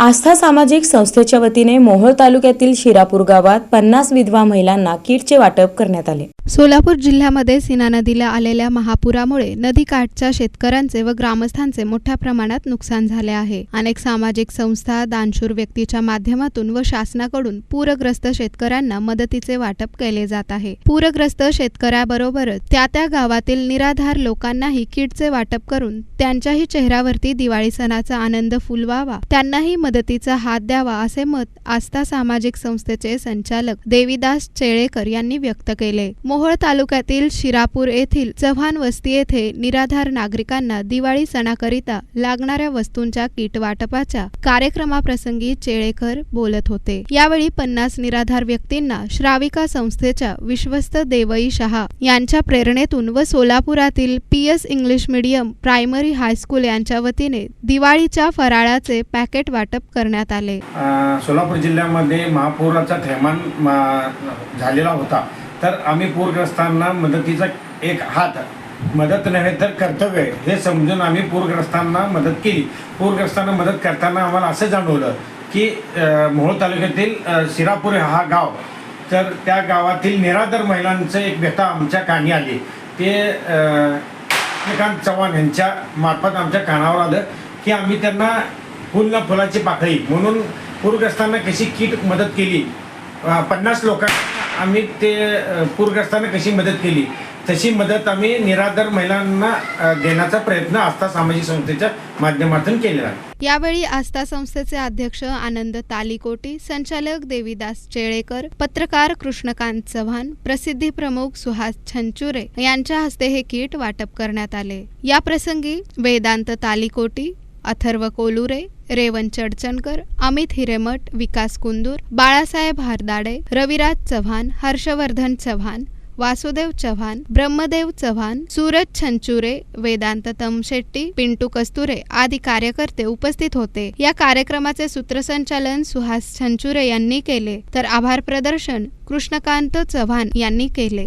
आस्था सामाजिक संस्थेच्या वतीने मोहोळ तालुक्यातील शिरापूर गावात पन्नास विधवा महिलांना किटचे वाटप करण्यात आले. सोलापूर जिल्ह्यामध्ये सीना नदीला आलेल्या महापुरामुळे नदीकाठच्या शेतकऱ्यांचे व ग्रामस्थांचे मोठ्या प्रमाणात नुकसान झाले आहे. अनेक सामाजिक संस्था दानशूर व्यक्तीच्या माध्यमातून व शासनाकडून पूरग्रस्त शेतकऱ्यांना मदतीचे वाटप केले जात आहे. पूरग्रस्त शेतकऱ्याबरोबरच त्या त्या गावातील निराधार लोकांनाही किटचे वाटप करून त्यांच्याही चेहऱ्यावरती दिवाळी सणाचा आनंद फुलवावा त्यांनाही मदतीचा हात द्यावा असे मत आस्था सामाजिक संस्थेचे संचालक देविदास चेळेकर यांनी व्यक्त केले. मोहोळ तालुक्यातील शिरापूर येथील चव्हाण वस्ती येथे निराधार नागरिकांना दिवाळी सणाकरिता लागणाऱ्या वस्तूंच्या किट वाटपाच्या कार्यक्रमाप्रसंगी चेळेकर बोलत होते. यावेळी पन्नास निराधार व्यक्तींना श्राविका संस्थेच्या विश्वस्त देवई शहा यांच्या प्रेरणेतून व सोलापुरातील P S English medium primary high school यांच्या वतीने दिवाळीच्या फराळाचे पॅकेट वाटप करण्यात आले. सोलापूर जिल्ह्यामध्ये महापुराचा थैमान झालेला होता. तर आम्ही पूरग्रस्तांना मदतीचा एक हात मदत नव्हे तर कर्तव्य आहे. हे समजून आम्ही पूरग्रस्तांना मदत केली. पूरग्रस्तांना मदत करताना आम्हाला असं जाणवलं की मोहोळ तालुक्यातील शिरापूर हा गाव. तर त्या गावातील निराधार महिलांचं एक व्यथा आमच्या कानी आली. ते श्रीकांत चव्हाण यांच्या मार्फत आमच्या कानावर आलं की आम्ही त्यांना फुल फुलाची पाकळी म्हणून पूरग्रस्तांना कशी किट मदत केली. पन्नास लोकांना आम्ही ते पूरग्रस्तांना कशी मदत केली? तशी मदत आम्ही निराधार महिलांना देण्याचा प्रयत्न आस्था सामाजिक संस्थेच्या माध्यमातून केलेला आहे. यावेळी आस्था संस्थेचे अध्यक्ष आनंद तालिकोटी संचालक देवीदास चेळेकर पत्रकार कृष्णकांत चव्हाण प्रसिद्धी प्रमुख सुहास छंचुरे यांच्या हस्ते हे किट वाटप करण्यात आले. या प्रसंगी वेदांत तालिकोटी अथर्व कोलुरे रेवन चडचणकर अमित हिरेमठ विकास कुंदूर बाळासाहेब हारदाडे रविराज चव्हाण हर्षवर्धन चव्हाण वासुदेव चव्हाण ब्रह्मदेव चव्हाण सूरज छंचुरे वेदांत तमशेट्टी पिंटू कस्तुरे आदी कार्यकर्ते उपस्थित होते. या कार्यक्रमाचे सूत्रसंचालन सुहास छंचुरे यांनी केले. तर आभार प्रदर्शन कृष्णकांत चव्हाण यांनी केले.